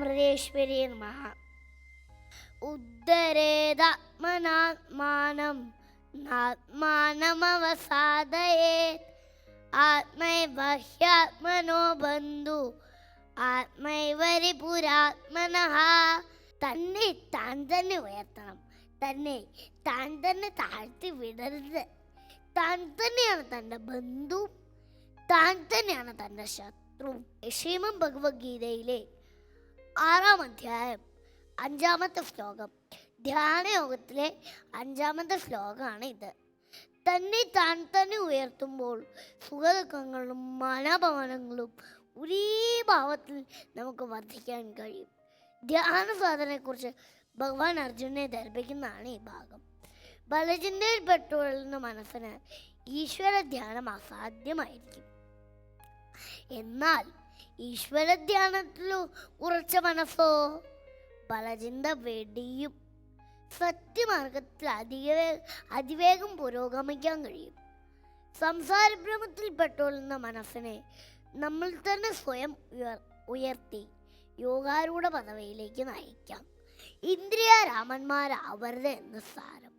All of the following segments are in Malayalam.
അമൃതേശ്വരി നമ ഉദ്ധരേതാത്മനാത്മാനം നാത്മാനമവസാദയേ. ആത്മൈവ ഹ്യാത്മനോ ബന്ധു ആത്മൈവരി പുരാത്മനഃ തന്നെ താൻ തന്നെ ഉയർത്തണം തന്നെ താൻ തന്നെ താഴ്ത്തി വിടരുത്. താൻ തന്നെയാണ് തന്റെ ബന്ധു താൻ തന്നെയാണ് തന്റെ ശത്രു ശ്രീമം ഭഗവത്ഗീതയിലെ ആറാം അധ്യായം അഞ്ചാമത്തെ ശ്ലോകം. ധ്യാനയോഗത്തിലെ അഞ്ചാമത്തെ ശ്ലോകമാണ് ഇത്. തന്നെ താൻ തന്നെ ഉയർത്തുമ്പോൾ സുഖദുഃഖങ്ങളും മനോഭവനങ്ങളും ഒരേ ഭാവത്തിൽ നമുക്ക് വർദ്ധിക്കാൻ കഴിയും. ധ്യാന സാധനയെക്കുറിച്ച് ഭഗവാൻ അർജുനെ ധരിപ്പിക്കുന്നതാണ് ഈ ഭാഗം. ബലചിന്തയിൽ പെട്ടുകൊള്ളുന്ന മനസ്സിന് ഈശ്വര ധ്യാനം അസാധ്യമായിരിക്കും. എന്നാൽ ഈശ്വര ധ്യാനത്തിൽ ഉറച്ച മനസ്സോ? ബലചിന്ത വെടിയും സത്യമാർഗത്തിൽ അതിവേ അതിവേഗം പുരോഗമിക്കാൻ കഴിയും. സംസാരഭ്രമത്തിൽ പെട്ടോളുന്ന മനസ്സിനെ നമ്മൾ തന്നെ സ്വയം ഉയർ ഉയർത്തി യോഗാരൂഢ പദവിയിലേക്ക് നയിക്കാം. ഇന്ദ്രിയ രാമന്മാരാവരുത് എന്ന് സാരം.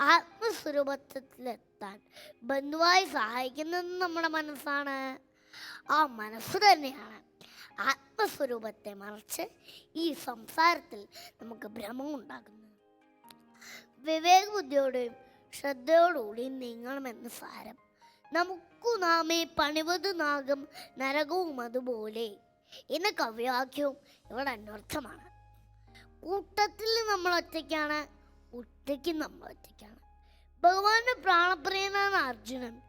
ആത്മസ്വരൂപത്തിലെത്താൻ ബന്ധുവായി സഹായിക്കുന്നത് നമ്മുടെ മനസ്സാണ്. ആ മനസ്സ് തന്നെയാണ് ആത്മസ്വരൂപത്തെ മറിച്ച് ഈ സംസാരത്തിൽ നമുക്ക് ഭ്രമം ഉണ്ടാകുന്നത്. വിവേകബുദ്ധിയോടെയും ശ്രദ്ധയോടുകൂടിയും നീങ്ങണമെന്ന് സാരം. നമുക്കു നാമേ പണിവത് നാഗം നരകവും അതുപോലെ എന്ന കവ്യവാക്യവും ഇവിടെ അന്വർത്ഥമാണ്. കൂട്ടത്തിൽ നമ്മൾ ഒറ്റയ്ക്കാണ് ഒറ്റയ്ക്ക് നമ്മൾ ഒറ്റയ്ക്കാണ്. ഭഗവാന്റെ പ്രാണപ്രിയനാണ് അർജുനൻ.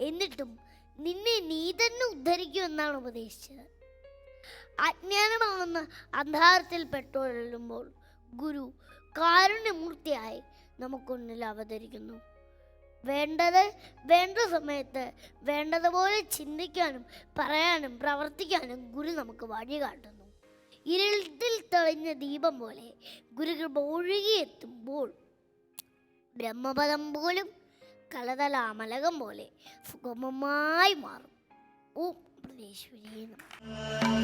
എന്നിട്ടും നിന്നെ നീ തന്നെ ഉദ്ധരിക്കുമെന്നാണ് ഉപദേശിച്ചത്. അജ്ഞാനമാണെന്ന് അന്ധാരത്തിൽ പെട്ടുകൊള്ളുമ്പോൾ ഗുരു കാരുണ്യമൂർത്തിയായി നമുക്കൊന്നിൽ അവതരിക്കുന്നു. വേണ്ടത് വേണ്ട സമയത്ത് വേണ്ടതുപോലെ ചിന്തിക്കാനും പറയാനും പ്രവർത്തിക്കാനും ഗുരു നമുക്ക് വഴി കാട്ടുന്നു. ഇരുട്ടിൽ തെളിഞ്ഞ ദീപം പോലെ ഗുരുകൃപ ഒഴുകിയെത്തുമ്പോൾ ബ്രഹ്മപദം പോലും കലതലാമലകം പോലെ സുഗമമായി മാറും. ഓ നമഃ